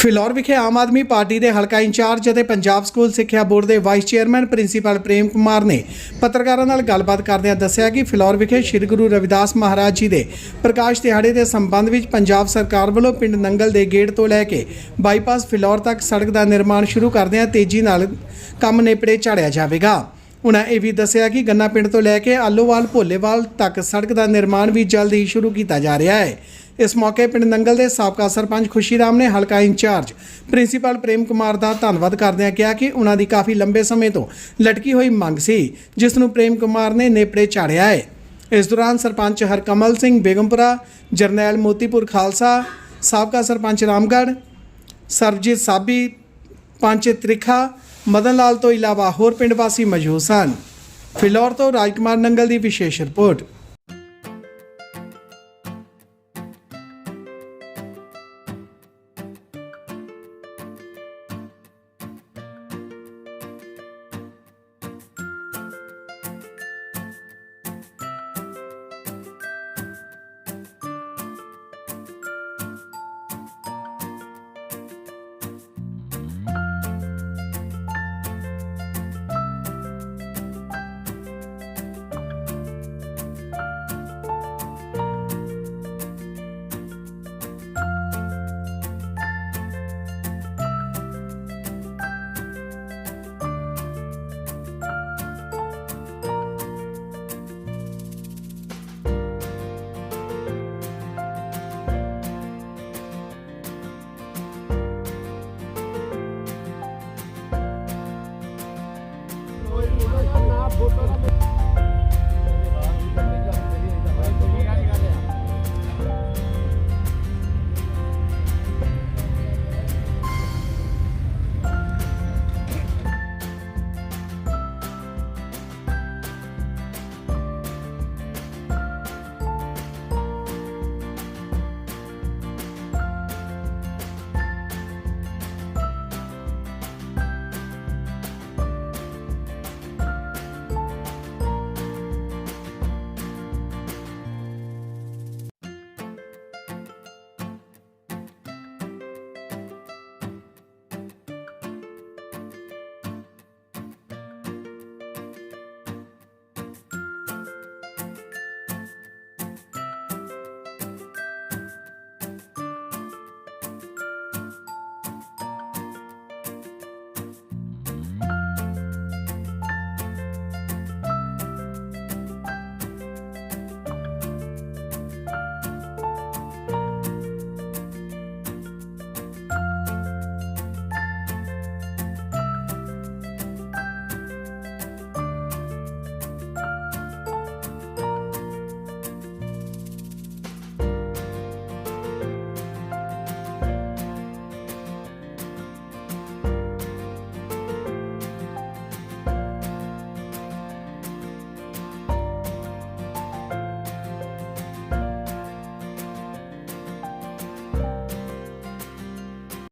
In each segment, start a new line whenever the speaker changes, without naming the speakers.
ਫਿਲੌਰ ਵਿਖੇ ਆਮ ਆਦਮੀ ਪਾਰਟੀ ਦੇ ਹਲਕਾ ਇੰਚਾਰਜ ਅਤੇ ਪੰਜਾਬ ਸਕੂਲ ਸਿੱਖਿਆ ਬੋਰਡ ਦੇ vice chairman principal Prem Kumar ਨੇ ਪੱਤਰਕਾਰਾਂ ਨਾਲ ਗੱਲਬਾਤ ਕਰਦਿਆਂ ਦੱਸਿਆ ਕਿ ਫਿਲੌਰ ਵਿਖੇ ਸ੍ਰੀ ਗੁਰੂ ਰਵਿਦਾਸ ਮਹਾਰਾਜ ਜੀ ਦੇ ਪ੍ਰਕਾਸ਼ ਦਿਹਾੜੇ ਦੇ ਸੰਬੰਧ ਵਿੱਚ ਪੰਜਾਬ ਸਰਕਾਰ ਵੱਲੋਂ ਪਿੰਡ ਨੰਗਲ ਦੇ ਗੇਟ ਤੋਂ ਲੈ ਕੇ ਬਾਈਪਾਸ ਫਿਲੌਰ ਤੱਕ ਸੜਕ ਦਾ ਨਿਰਮਾਣ ਸ਼ੁਰੂ ਕਰਦਿਆਂ ਤੇਜ਼ੀ ਨਾਲ ਕੰਮ ਨੇਪਰੇ ਚਾੜਿਆ ਜਾਵੇਗਾ। ਉਹਨਾਂ ਇਹ ਵੀ ਦੱਸਿਆ ਕਿ ਗੰਨਾ ਪਿੰਡ ਤੋਂ ਲੈ ਕੇ ਆਲੋਵਾਲ ਭੋਲੇਵਾਲ ਤੱਕ ਸੜਕ ਦਾ ਨਿਰਮਾਣ ਵੀ ਜਲਦ ਹੀ ਸ਼ੁਰੂ ਕੀਤਾ ਜਾ ਰਿਹਾ ਹੈ। ਇਸ ਮੌਕੇ ਪਿੰਡ ਨੰਗਲ ਦੇ ਸਾਬਕਾ ਸਰਪੰਚ ਖੁਸ਼ੀ ਰਾਮ ਨੇ ਹਲਕਾ ਇੰਚਾਰਜ ਪ੍ਰਿੰਸੀਪਲ ਪ੍ਰੇਮ ਕੁਮਾਰ ਦਾ ਧੰਨਵਾਦ ਕਰਦਿਆਂ ਕਿਹਾ ਕਿ ਉਹਨਾਂ ਦੀ ਕਾਫੀ ਲੰਬੇ ਸਮੇਂ ਤੋਂ ਲਟਕੀ ਹੋਈ ਮੰਗ ਸੀ, ਜਿਸ ਨੂੰ ਪ੍ਰੇਮ ਕੁਮਾਰ ਨੇ ਨੇਪੜੇ ਚਾੜਿਆ ਹੈ। ਇਸ ਦੌਰਾਨ ਸਰਪੰਚ ਹਰਕਮਲ ਸਿੰਘ ਬੇਗਮਪੁਰਾ, ਜਰਨੈਲ ਮੋਤੀਪੁਰ ਖਾਲਸਾ, ਸਾਬਕਾ ਸਰਪੰਚ ਰਾਮਗੜ੍ਹ, ਸਰਬਜੀਤ ਸਾਬੀ, ਪੰਚ ਤ੍ਰਿਖਾ, ਮਦਨ ਲਾਲ ਤੋਂ ਇਲਾਵਾ ਹੋਰ ਪਿੰਡ ਵਾਸੀ ਮੌਜੂਦ ਸਨ। ਫਿਲੌਰ ਤੋਂ ਰਾਜਕੁਮਾਰ ਨੰਗਲ ਦੀ ਵਿਸ਼ੇਸ਼ ਰਿਪੋਰਟ।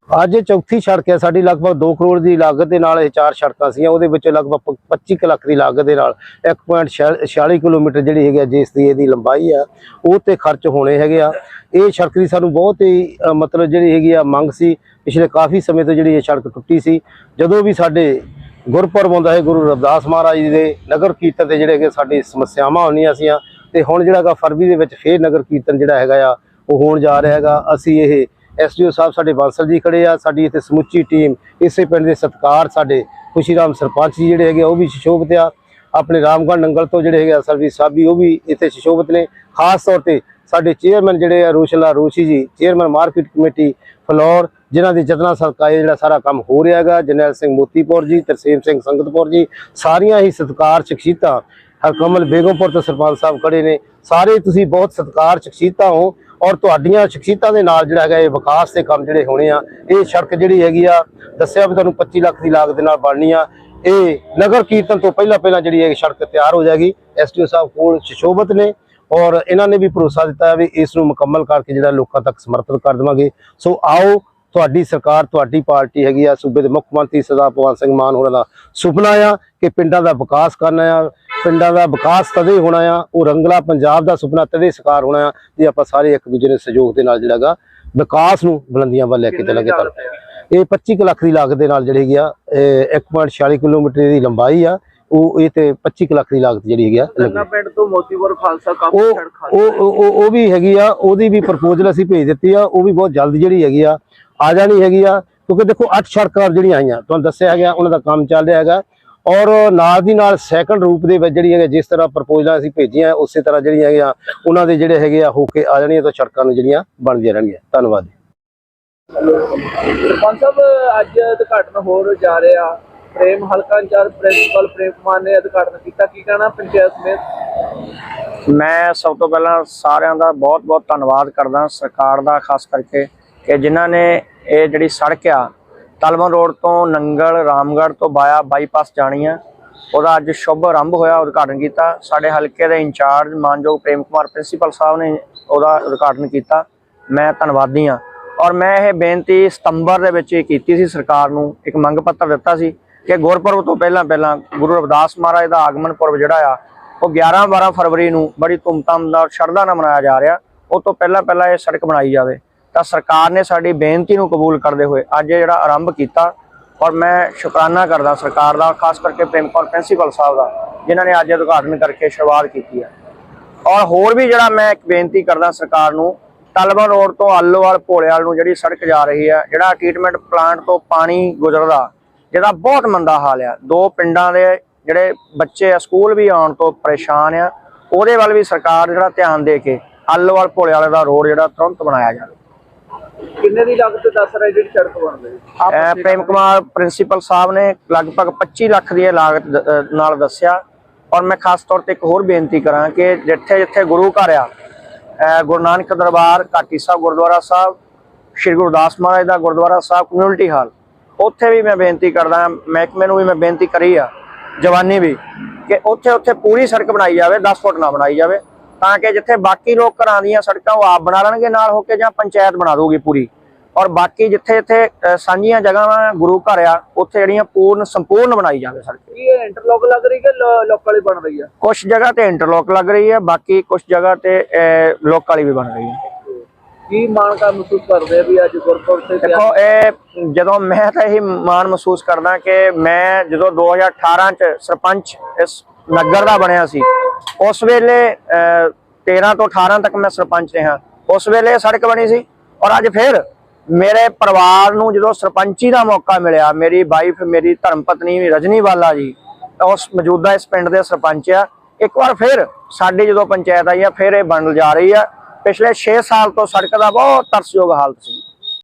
ਅੱਜ ਚੌਥੀ ਸੜਕ ਹੈ, ਸਾਡੀ ਲਗਭਗ 2 ਕਰੋੜ ਦੀ ਲਾਗਤ ਦੇ ਨਾਲ ਇਹ ਚਾਰ ਸੜਕਾਂ ਸੀਆਂ, ਉਹਦੇ ਵਿੱਚ ਲਗਭਗ ਪ- 25 ਕੁ ਲੱਖ ਦੀ ਲਾਗਤ ਦੇ ਨਾਲ 1.46 ਕਿਲੋਮੀਟਰ ਜਿਹੜੀ ਹੈਗੀ ਆ, ਜਿਸ ਦੀ ਇਹਦੀ ਲੰਬਾਈ ਆ, ਉਹ ਤੇ ਖਰਚ ਹੋਣੇ ਹੈਗੇ ਆ। ਇਹ ਸੜਕ ਦੀ ਸਾਨੂੰ ਬਹੁਤ ਹੀ ਮਤਲਬ ਜਿਹੜੀ ਹੈਗੀ ਆ, ਮੰਗ ਸੀ, ਪਿਛਲੇ ਕਾਫੀ ਸਮੇਂ ਤੋਂ ਜਿਹੜੀ ਇਹ ਸੜਕ ਟੁੱਟੀ ਸੀ। ਜਦੋਂ ਵੀ ਸਾਡੇ ਗੁਰਪੁਰਬ ਆਉਂਦਾ ਹੈ, ਗੁਰੂ ਰਵਿਦਾਸ ਮਹਾਰਾਜ ਜੀ ਦੇ ਨਗਰ ਕੀਰਤਨ ਤੇ ਜਿਹੜੇ ਹੈਗੇ ਸਾਡੀ ਸਮੱਸਿਆਵਾਂ ਆਉਂਦੀਆਂ ਸੀਆਂ, ਤੇ ਹੁਣ ਜਿਹੜਾ ਹੈਗਾ ਫਰਵਰੀ ਦੇ ਵਿੱਚ ਫੇਰ ਨਗਰ ਕੀਰਤਨ ਜਿਹੜਾ ਹੈਗਾ ਆ, ਉਹ ਹੋਣ ਜਾ ਰਿਹਾ ਹੈਗਾ। ਅਸੀਂ ਇਹ ਐਸਡੀਓ ਸਾਹਿਬ ਸਾਡੇ ਬਾਂਸਲ ਜੀ ਖੜੇ ਆ ਸਾਡੀ ਇੱਥੇ ਸਮੁੱਚੀ ਟੀਮ ਇਸੇ ਪਿੰਡ ਦੇ ਸਤਕਾਰ ਸਾਡੇ ਖੁਸ਼ੀਰਾਮ ਸਰਪੰਚ ਜੀ ਜਿਹੜੇ ਹੈਗੇ ਆ, ਉਹ ਵੀ ਸ਼ਿਸ਼ੋਭਤ ਆ। ਆਪਣੇ ਰਾਮਗੜ੍ਹ ਨੰਗਲ ਤੋਂ ਜਿਹੜੇ ਹੈਗੇ ਆ ਸਾਹਿਬ ਸਾਬੀ ਉਹ ਵੀ ਇੱਥੇ ਸ਼ਿਸ਼ੋਭਤ ਨੇ। ਖਾਸ ਤੌਰ ਤੇ ਸਾਡੇ ਚੇਅਰਮੈਨ ਜਿਹੜੇ ਆ ਰੋਸ਼ਲਾ ਰੋਸ਼ੀ ਜੀ ਚੇਅਰਮੈਨ ਮਾਰਕੀਟ ਕਮੇਟੀ ਫਲੋਰ ਜਿਨ੍ਹਾਂ ਦੇ ਜਤਨਾ ਸਦਕਾ ਜਿਹੜਾ ਸਾਰਾ ਕੰਮ ਹੋ ਰਿਹਾ ਹੈਗਾ ਜਰਨੈਲ ਸਿੰਘ ਮੋਤੀਪੁਰ ਜੀ ਤਰਸੇਮ ਸਿੰਘ ਸੰਗਤਪੁਰ ਜੀ ਸਾਰੀਆਂ ਹੀ ਸਤਕਾਰ ਸ਼ਖਸੀਅਤਾਂ ਹਰਕਮਲ ਬੇਗਮਪੁਰ ਤੋਂ ਸਰਪੰਚ ਸਾਹਿਬ ਖੜੇ ਨੇ। ਸਾਰੇ ਤੁਸੀਂ ਬਹੁਤ ਸਤਕਾਰ ਸ਼ਖਸੀਅਤਾਂ ਹੋ। ਔਰ ਤੁਹਾਡੀਆਂ ਸ਼ਖਸੀਅਤਾਂ ਦੇ ਨਾਲ ਜਿਹੜਾ ਹੈਗਾ ਇਹ ਵਿਕਾਸ ਦੇ ਕੰਮ ਜਿਹੜੇ ਹੋਣੇ ਆ, ਇਹ ਸੜਕ ਜਿਹੜੀ ਹੈਗੀ ਆ, ਦੱਸਿਆ ਵੀ ਤੁਹਾਨੂੰ 25 ਲੱਖ ਦੀ ਲਾਗਤ ਦੇ ਨਾਲ ਬਣਨੀ ਆ। ਇਹ ਨਗਰ ਕੀਰਤਨ ਤੋਂ ਪਹਿਲਾਂ ਪਹਿਲਾਂ ਜਿਹੜੀ ਇਹ ਸੜਕ ਤਿਆਰ ਹੋ ਜਾਏਗੀ ਐਸਟੀਓ ਸਾਹਿਬ ਕੋਲ ਸ਼ਿਸ਼ੋਭਤ ਨੇ ਔਰ ਇਹਨਾਂ ਨੇ ਵੀ ਭਰੋਸਾ ਦਿੱਤਾ ਵੀ ਇਸ ਨੂੰ ਮੁਕੰਮਲ ਕਰਕੇ ਜਿਹੜਾ ਲੋਕਾਂ ਤੱਕ ਸਮਰਪਿਤ ਕਰ ਦੇਵਾਂਗੇ। ਸੋ ਆਓ ਤੁਹਾਡੀ ਸਰਕਾਰ ਤੁਹਾਡੀ ਪਾਰਟੀ ਹੈਗੀ ਆ ਸੂਬੇ ਦੇ ਮੁੱਖ ਮੰਤਰੀ ਸਰਦਾਰ ਭਗਵੰਤ ਸਿੰਘ ਮਾਨ ਹੋਰਾਂ ਦਾ ਸੁਪਨਾ ਆ ਕਿ ਪਿੰਡਾਂ ਦਾ ਵਿਕਾਸ ਕਰਨਾ ਆ ਪਿੰਡਾਂ ਦਾ ਵਿਕਾਸ ਤਦੇ ਹੋਣਾ ਆ ਉਹ ਰੰਗਲਾ ਪੰਜਾਬ ਦਾ ਸੁਪਨਾ ਤਦੇ ਸਾਕਾਰ ਹੋਣਾ ਆ ਜੇ ਆਪਾਂ ਸਾਰੇ ਇੱਕ ਦੂਜੇ ਦੇ ਸਹਿਯੋਗ ਦੇ ਨਾਲ ਜਿਹੜਾ ਹੈਗਾ ਵਿਕਾਸ ਨੂੰ ਬੁਲੰਦੀਆਂ ਵੱਲ ਲੈ ਕੇ ਚੱਲਾਂਗੇ ਤਾਂ ਇਹ 25 ਕੁ ਲੱਖ ਦੀ ਲਾਗਤ ਦੇ ਨਾਲ ਜਿਹੜੀ ਹੈਗੀ ਆ ਇਹ 1.46 ਕਿਲੋਮੀਟਰ ਦੀ ਲੰਬਾਈ ਆ ਉਹ ਇਹ ਤੇ 25 ਕੁ ਲੱਖ ਦੀ ਲਾਗਤ ਜਿਹੜੀ ਹੈਗੀ ਆ ਲੱਗੀ
ਪਿੰਡ ਤੋਂ ਮੋਤੀਪੁਰ ਖਾਲਸਾ ਕਾਫੀ ਸੜਕ
ਉਹ- ਉਹ ਉਹ ਵੀ ਹੈਗੀ ਆ ਉਹਦੀ ਵੀ ਪ੍ਰਪੋਜ਼ਲ ਅਸੀਂ ਭੇਜ ਦਿੱਤੀ ਆ ਉਹ ਵੀ ਬਹੁਤ ਜਲਦ ਜਿਹੜੀ ਹੈਗੀ ਆ ਆ ਜਾਣੀ ਹੈਗੀ ਆ ਕਿਉਂਕਿ ਦੇਖੋ ਅੱਠ ਸੜਕਾਂ ਜਿਹੜੀਆਂ ਆਈਆਂ ਤੁਹਾਨੂੰ ਦੱਸਿਆ ਗਿਆ ਉਹਨਾਂ ਦਾ ਕੰਮ ਚੱਲ ਰਿਹਾ ਹੈਗਾ। ਔਰ ਨਾਲ ਦੀ ਨਾਲ ਸੈਕੰਡ ਰੂਪ ਦੇ ਵਿੱਚ ਜਿਹੜੀ ਹੈਗੇ ਜਿਸ ਤਰ੍ਹਾਂ ਪ੍ਰਪੋਜ਼ਲਾਂ ਅਸੀਂ ਭੇਜੀਆਂ ਉਸੇ ਤਰ੍ਹਾਂ ਜਿਹੜੀਆਂ ਹੈਗੀਆਂ ਉਹਨਾਂ ਦੇ ਜਿਹੜੇ ਹੈਗੇ ਆ ਹੋ ਕੇ ਆ ਜਾਣੀਆਂ ਤਾਂ ਸੜਕਾਂ ਨੂੰ ਜਿਹੜੀਆਂ ਬਣਦੀਆਂ ਰਹਿਣਗੀਆਂ। ਧੰਨਵਾਦ ਜੀ।
ਸਰਪੰਚ ਸਾਹਿਬ ਅੱਜ ਉਦਘਾਟਨ ਹੋਰ ਜਾ ਰਿਹਾ। ਪ੍ਰੇਮ ਹਲਕਾ ਇੰਚਾਰਜ ਪ੍ਰਿੰਸੀਪਲ ਪ੍ਰੇਮ ਕੁਮਾਰ ਨੇ ਉਦਘਾਟਨ ਕੀਤਾ। ਕੀ ਕਹਿਣਾ ਪੰਚਾਇਤ ਸਮੇਤ?
ਮੈਂ ਸਭ ਤੋਂ ਪਹਿਲਾਂ ਸਾਰਿਆਂ ਦਾ ਬਹੁਤ-ਬਹੁਤ ਧੰਨਵਾਦ ਕਰਦਾ ਸਰਕਾਰ ਦਾ ਖਾਸ ਕਰਕੇ ਕਿ ਜਿਨ੍ਹਾਂ ਨੇ ਇਹ ਜਿਹੜੀ ਸੜਕ ਆ ਤਲਵਣ ਰੋਡ ਤੋਂ ਨੰਗਲ, ਰਾਮਗੜ੍ਹ ਤੋਂ ਬਾਇਆ ਬਾਈਪਾਸ ਜਾਣੀ ਆ। ਉਹਦਾ ਅੱਜ ਸ਼ੁਭ ਆਰੰਭ ਹੋਇਆ, ਉਦਘਾਟਨ ਕੀਤਾ। ਸਾਡੇ ਹਲਕੇ ਦੇ ਇੰਚਾਰਜ ਮਾਨਯੋਗ ਪ੍ਰੇਮ ਕੁਮਾਰ ਪ੍ਰਿੰਸੀਪਲ ਸਾਹਿਬ ਨੇ ਉਹਦਾ ਉਦਘਾਟਨ ਕੀਤਾ। ਮੈਂ ਧੰਨਵਾਦੀ ਹਾਂ। ਔਰ ਮੈਂ ਇਹ ਬੇਨਤੀ ਸਤੰਬਰ ਦੇ ਵਿੱਚ ਹੀ ਕੀਤੀ ਸੀ ਸਰਕਾਰ ਨੂੰ, ਇੱਕ ਮੰਗ ਪੱਤਰ ਦਿੱਤਾ ਸੀ ਕਿ ਗੁਰਪੁਰਬ ਤੋਂ ਪਹਿਲਾਂ ਪਹਿਲਾਂ ਗੁਰੂ ਰਵਿਦਾਸ ਮਹਾਰਾਜ ਦਾ ਆਗਮਨ ਪੁਰਬ ਜਿਹੜਾ ਆ, ਉਹ 11 12 ਫਰਵਰੀ ਨੂੰ ਬੜੀ ਧੂਮਧਾਮ ਨਾਲ ਸ਼ਰਧਾ ਨਾਲ ਮਨਾਇਆ ਜਾ ਰਿਹਾ। ਉਹ ਤੋਂ ਪਹਿਲਾਂ ਪਹਿਲਾਂ ਇਹ ਸੜਕ ਬਣਾਈ ਜਾਵੇ। ਤਾਂ ਸਰਕਾਰ ਨੇ ਸਾਡੀ ਬੇਨਤੀ ਨੂੰ ਕਬੂਲ ਕਰਦੇ ਹੋਏ ਅੱਜ ਇਹ ਜਿਹੜਾ ਆਰੰਭ ਕੀਤਾ ਔਰ ਮੈਂ ਸ਼ੁਕਰਾਨਾ ਕਰਦਾ ਸਰਕਾਰ ਦਾ, ਖਾਸ ਕਰਕੇ ਪ੍ਰੇਮ ਪ੍ਰਿੰਸੀਪਲ ਸਾਹਿਬ ਦਾ, ਜਿਨ੍ਹਾਂ ਨੇ ਅੱਜ ਉਦਘਾਟਨ ਕਰਕੇ ਸ਼ੁਰੂਆਤ ਕੀਤੀ ਹੈ। ਔਰ ਹੋਰ ਵੀ ਜਿਹੜਾ ਮੈਂ ਇੱਕ ਬੇਨਤੀ ਕਰਦਾ ਸਰਕਾਰ ਨੂੰ ਤਲਵਣ ਰੋਡ ਤੋਂ ਆਲੋਵਾਲ ਭੋਲੇਵਾਲ ਨੂੰ ਜਿਹੜੀ ਸੜਕ ਜਾ ਰਹੀ ਹੈ, ਜਿਹੜਾ ਟ੍ਰੀਟਮੈਂਟ ਪਲਾਂਟ ਤੋਂ ਪਾਣੀ ਗੁਜ਼ਰਦਾ, ਜਿਹਦਾ ਬਹੁਤ ਮੰਦਾ ਹਾਲ ਆ ਦੋ ਪਿੰਡਾਂ ਦੇ ਜਿਹੜੇ ਬੱਚੇ ਆ, ਸਕੂਲ ਵੀ ਆਉਣ ਤੋਂ ਪਰੇਸ਼ਾਨ ਆ, ਉਹਦੇ ਵੱਲ ਵੀ ਸਰਕਾਰ ਜਿਹੜਾ ਧਿਆਨ ਦੇ ਕੇ ਆਲੋਵਾਲ ਭੋਲੇਵਾਲ ਦਾ ਰੋਡ ਜਿਹੜਾ ਤੁਰੰਤ ਬਣਾਇਆ ਜਾਵੇ।
ਕਿੰਨੇ ਦੀ ਲਾਗਤ ਦੱਸ ਰਹੇ ਜਿਹੜੀ ਸੜਕ ਬਣ ਰਹੀ?
ਅਹ ਪ੍ਰੇਮ ਕੁਮਾਰ ਪ੍ਰਿੰਸੀਪਲ ਸਾਹਿਬ ਨੇ ਲਗਭਗ 25 ਲੱਖ ਦੀ ਲਾਗਤ ਨਾਲ ਦੱਸਿਆ। ਔਰ ਮੈਂ ਖਾਸ ਤੌਰ ਤੇ ਇੱਕ ਹੋਰ ਬੇਨਤੀ ਕਰਾਂ ਕਿ ਜਿੱਥੇ ਜਿੱਥੇ ਗੁਰੂ ਘਰ ਆ ਗੁਰੂ ਨਾਨਕ ਦਰਬਾਰ ਘਾਟੀ ਸਾਹਿਬ ਗੁਰਦੁਆਰਾ ਸਾਹਿਬ ਸ਼੍ਰੀ ਗੁਰਦਾਸ ਮਹਾਰਾਜ ਦਾ ਗੁਰਦੁਆਰਾ ਸਾਹਿਬ ਕਮਿਊਨਿਟੀ ਹਾਲ ਉੱਥੇ ਵੀ ਮੈਂ ਬੇਨਤੀ ਕਰਦਾ ਮਹਿਕਮੇ ਨੂੰ ਵੀ ਮੈਂ ਬੇਨਤੀ ਕਰੀ ਆ ਜਵਾਨੀ ਵੀ ਕਿ ਉੱਥੇ ਉੱਥੇ ਪੂਰੀ ਸੜਕ ਬਣਾਈ ਜਾਵੇ 10 ਫੁੱਟ ਨਾ ਬਣਾਈ ਜਾਵੇ। ਤਾਂ ਕਿ ਜਿੱਥੇ ਬਾਕੀ ਲੋਕ ਘਰਾਂ ਦੀਆਂ ਸੜਕਾਂ ਉਹ ਆਪ ਬਣਾ ਲੈਣਗੇ ਨਾਲ ਹੋ ਕੇ ਜਾਂ ਪੰਚਾਇਤ ਬਣਾ ਦੂਗੀ ਪੂਰੀ। ਔਰ ਬਾਕੀ ਜਿੱਥੇ ਇੱਥੇ ਸਾਂਝੀਆਂ ਜਗ੍ਹਾਵਾਂ ਗੁਰੂ ਘਰ ਆ ਉੱਥੇ ਜਿਹੜੀਆਂ ਪੂਰਨ ਸੰਪੂਰਨ ਬਣਾਈ ਜਾਵੇ ਸੜਕ।
ਕੀ ਇਹ ਇੰਟਰਲੌਕ ਲੱਗ ਰਹੀ ਕਿ ਲੋਕ ਵਾਲੀ ਬਣ ਰਹੀ ਆ?
ਕੁਝ ਜਗ੍ਹਾ ਤੇ ਇੰਟਰਲੋਕ ਲੱਗ ਰਹੀ ਹੈ ਬਾਕੀ ਕੁਝ ਜਗ੍ਹਾ ਤੇ ਲੋਕ ਵਾਲੀ ਵੀ ਬਣ ਰਹੀ ਹੈ
ਕੀ ਮਾਣਕਾ ਮਹਿਸੂਸ ਕਰਦੇ ਆ ਵੀ ਅੱਜ ਗੁਰਪੁਰਬ ਤੇ
ਦੇਖੋ ਇਹ ਜਦੋਂ ਮੈਂ ਤਾਂ ਇਹੀ ਮਾਣ ਮਹਿਸੂਸ ਕਰਦਾ ਕਿ ਮੈਂ ਜਦੋਂ 2018 ਚ ਸਰਪੰਚ ਇਸ ਨਗਰ ਦਾ ਬਣਿਆ ਸੀ ਉਸ ਵੇਲੇ ਅਹ, 13 ਤੋਂ 18 ਤੱਕ ਮੈਂ ਸਰਪੰਚ ਰਿਹਾ। ਉਸ ਵੇਲੇ ਇਹ ਸੜਕ ਬਣੀ ਸੀ ਔਰ ਅੱਜ ਫਿਰ ਮੇਰੇ ਪਰਿਵਾਰ ਨੂੰ ਜਦੋਂ ਸਰਪੰਚੀ ਦਾ ਮੌਕਾ ਮਿਲਿਆ ਮੇਰੀ ਵਾਈਫ ਮੇਰੀ ਧਰਮ ਪਤਨੀ ਰਜਨੀ ਵਾਲਾ ਜੀ ਉਸ ਮੌਜੂਦਾ ਇਸ ਪਿੰਡ ਦੇ ਸਰਪੰਚ ਆ। ਇੱਕ ਵਾਰ ਫਿਰ ਸਾਡੀ ਜਦੋਂ ਪੰਚਾਇਤ ਆਈ ਆ ਫਿਰ ਇਹ ਬਣ ਜਾ ਰਹੀ ਆ। ਪਿਛਲੇ 6 ਸਾਲ ਤੋਂ ਸੜਕ ਦਾ ਬਹੁਤ ਤਰਸਯੋਗ ਹਾਲਤ ਸੀ।